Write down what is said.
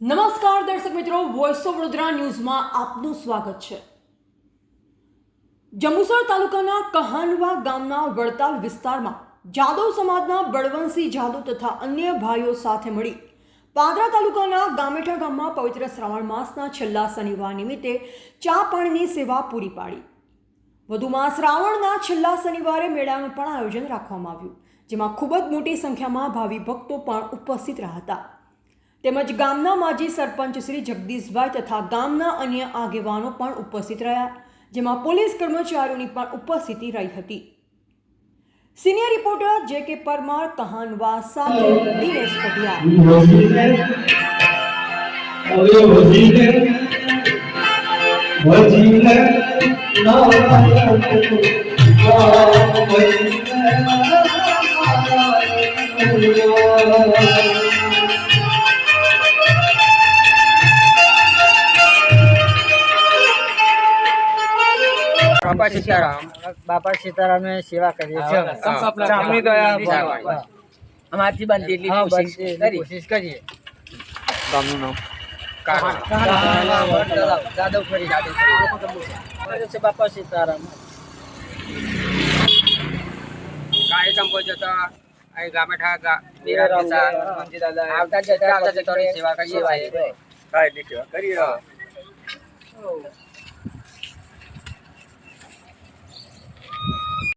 Voice of Vadodara ન્યૂઝમાં આપનું સ્વાગત છે. જંબુસર તાલુકાના કહાનવા ગામના વડતાલ વિસ્તારમાં જાદવ સમાજના બળવંતસિંહ જાદવ તથા અન્ય ભાઈઓ સાથે મળી પાદરા તાલુકાના ગામેઠા ગામમાં પવિત્ર શ્રાવણ માસના છેલ્લા શનિવાર નિમિત્તે ચા પાણીની સેવા પૂરી પાડી. વધુમાં શ્રાવણના છેલ્લા શનિવારે મેળાનું પણ આયોજન રાખવામાં આવ્યું, જેમાં ખૂબ જ મોટી સંખ્યામાં ભાવિ ભક્તો પણ ઉપસ્થિત રહ્યા હતા. તેમજ ગામના માજી સરપંચ શ્રી જગદીશભાઈ તથા ગામના અન્ય આગેવાનો પણ ઉપસ્થિત રહ્યા, જેમાં પોલીસ કર્મચારીઓની પણ ઉપસ્થિતિ રહી હતી. સિનિયર રિપોર્ટર જે કે પરમાર કહાનવા સાથે દિનેશ પટિયાલ બાપા સીતારામ. બાપા સીતારામે સેવા કરીએ છીએ અમારથી બનતી એટલી કોશિશ કરીએ. ગામનું નામ? જાદવપુરી જાદવપુરી બાપા સીતારામ. કાળી સંપો જતા અહીં ગામેઠા ગા- મેરા મેરા રામ પિતા, દાદા, મંજી દાદા, આવતા જતા આવતા જતા સેવા કરીએ ભાઈ. કાંઈ સેવા કરીએ.